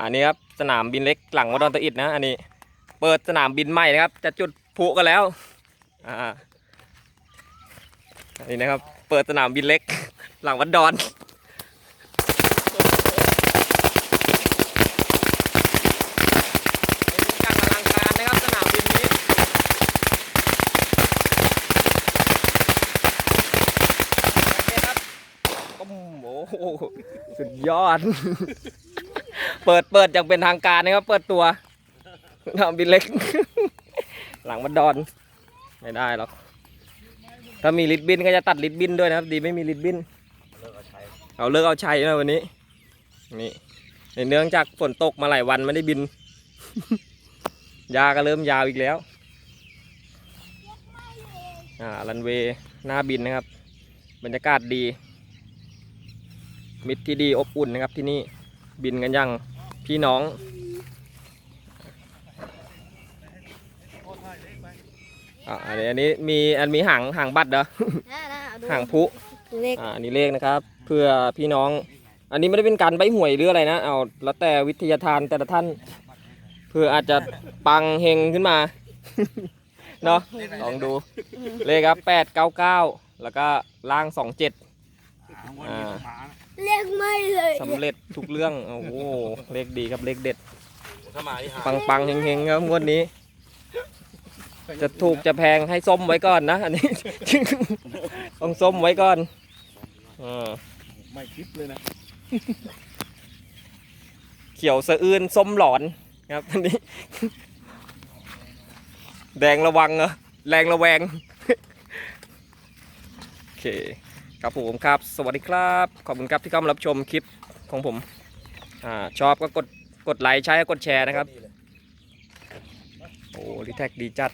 อันนี้ครับสนามบินเล็กหลังวัดดอนตะอิดนะ อันนี้ เปิดสนามบินใหม่นะครับ จะจุดพุกันแล้วอ่าอันนี้นะครับ เปิดสนามบินเล็ก หลังวัดดอนโอเคครับโอ้โหสุดยอด เปิดเปิดอย่างเป็นทางการนะครับ เปิดตัวสนามบินเล็ก หลังวัดดอน ไม่ได้หรอก ถ้ามีลิดบินก็จะตัดลิดบินด้วยนะครับ ดีไม่มีลิดบิน เอาเลิกเอาใชัยนะวันนี้ นี่เนื่องจากฝนตกมาหลายวันไม่ได้บิน ยาก็เริ่มยาวอีกแล้ว อ่ารันเวย์หน้าบินนะครับ บรรยากาศดี มิตรที่ดีอบอุ่นนะครับที่นี่ บินกันอยังพี่น้อง อ่าอันนี้อันนี้มีอันมีหางหางบัตรเหรอน่าน่าเอาดูหางพลุเล็กอ่าอันนี้เลขนะครับ เพื่อพี่น้อง อันนี้ไม่ได้เป็นการใบหวยหรืออะไรนะเอาแล้วแต่วิทยาทานแต่ละท่าน เพื่ออาจจะปังเฮงขึ้นมา เนาะลองดูเลขครับแปดเก้าเก้าแล้วก็ล่างสองเจ็ด อ่าเล็กไม่เลย สำเร็จทุกเรื่อง โอ้โห เลขดีครับเลขเด็ด ถ้ามาที่หาปังปังๆเฮงๆครับงวดนี้ จะถูกจะแพงให้ส้มไว้ก่อนนะ อันนี้ ต้องส้มไว้ก่อนอ่าไม่คิดเลยนะเขียวสะอื้นส้มหลอนครับอันนี้ แดงระวังเหรอแรงระแวง โอเค ครับผมครับ สวัสดีครับ ขอบคุณครับที่เข้ามารับชมคลิป ของผมอ่าชอบก็กดกดไลค์ใช้ก็กดแชร์นะครับ โอ้ลิแท็กดีจัด